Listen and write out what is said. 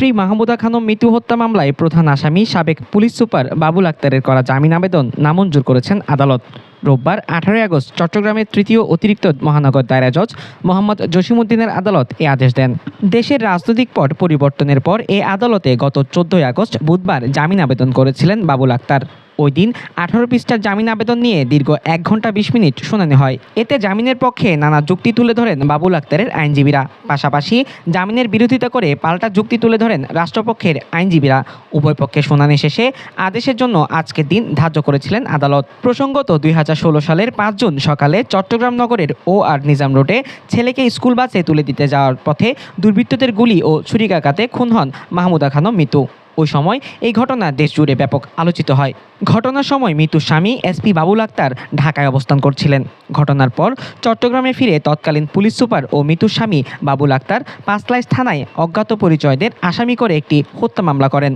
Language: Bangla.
স্ত্রী মাহমুদা খানম মৃত্যু হত্যা মামলায় প্রধান আসামি সাবেক পুলিশ সুপার বাবুল আক্তারের করা জামিন আবেদন নামঞ্জুর করেছেন আদালত। রোববার আঠারোই আগস্ট চট্টগ্রামের তৃতীয় অতিরিক্ত মহানগর দায়রা জজ মোহাম্মদ জসিমুদ্দিনের আদালত এ আদেশ দেন। দেশের রাজনৈতিক পট পরিবর্তনের পর এ আদালতে গত চোদ্দই আগস্ট বুধবার জামিন আবেদন করেছিলেন বাবুল আক্তার। ওই দিন আঠারো পৃষ্ঠার জামিন আবেদন নিয়ে দীর্ঘ এক ঘণ্টা বিশ মিনিট শুনানি হয়। এতে জামিনের পক্ষে নানা যুক্তি তুলে ধরেন বাবুল আক্তারের আইনজীবীরা। পাশাপাশি জামিনের বিরোধিতা করে পাল্টা যুক্তি তুলে ধরেন রাষ্ট্রপক্ষের আইনজীবীরা। উভয় পক্ষের শুনানি শেষে আদেশের জন্য আজকের দিন ধার্য করেছিলেন আদালত। প্রসঙ্গত দুই হাজার ষোলো সালের পাঁচ জুন সকালে চট্টগ্রাম নগরের ও আর নিজাম রোডে ছেলেকে স্কুল বাসে তুলে দিতে যাওয়ার পথে দুর্বৃত্তদের গুলি ও ছুরিকাঘাতে খুন হন মাহমুদা খানম মৃত্যু ওই সময় এই ঘটনা দেশজুড়ে ব্যাপক আলোচিত হয়। ঘটনার সময় মৃত্যু স্বামী এসপি বাবুল আক্তার ঢাকায় অবস্থান করছিলেন। ঘটনার পর চট্টগ্রামে ফিরে তৎকালীন পুলিশ সুপার ও মৃত্যু স্বামী বাবুল আক্তার পাঁচলাইশ থানায় অজ্ঞাত পরিচয়দের আসামি করে একটি হত্যা মামলা করেন।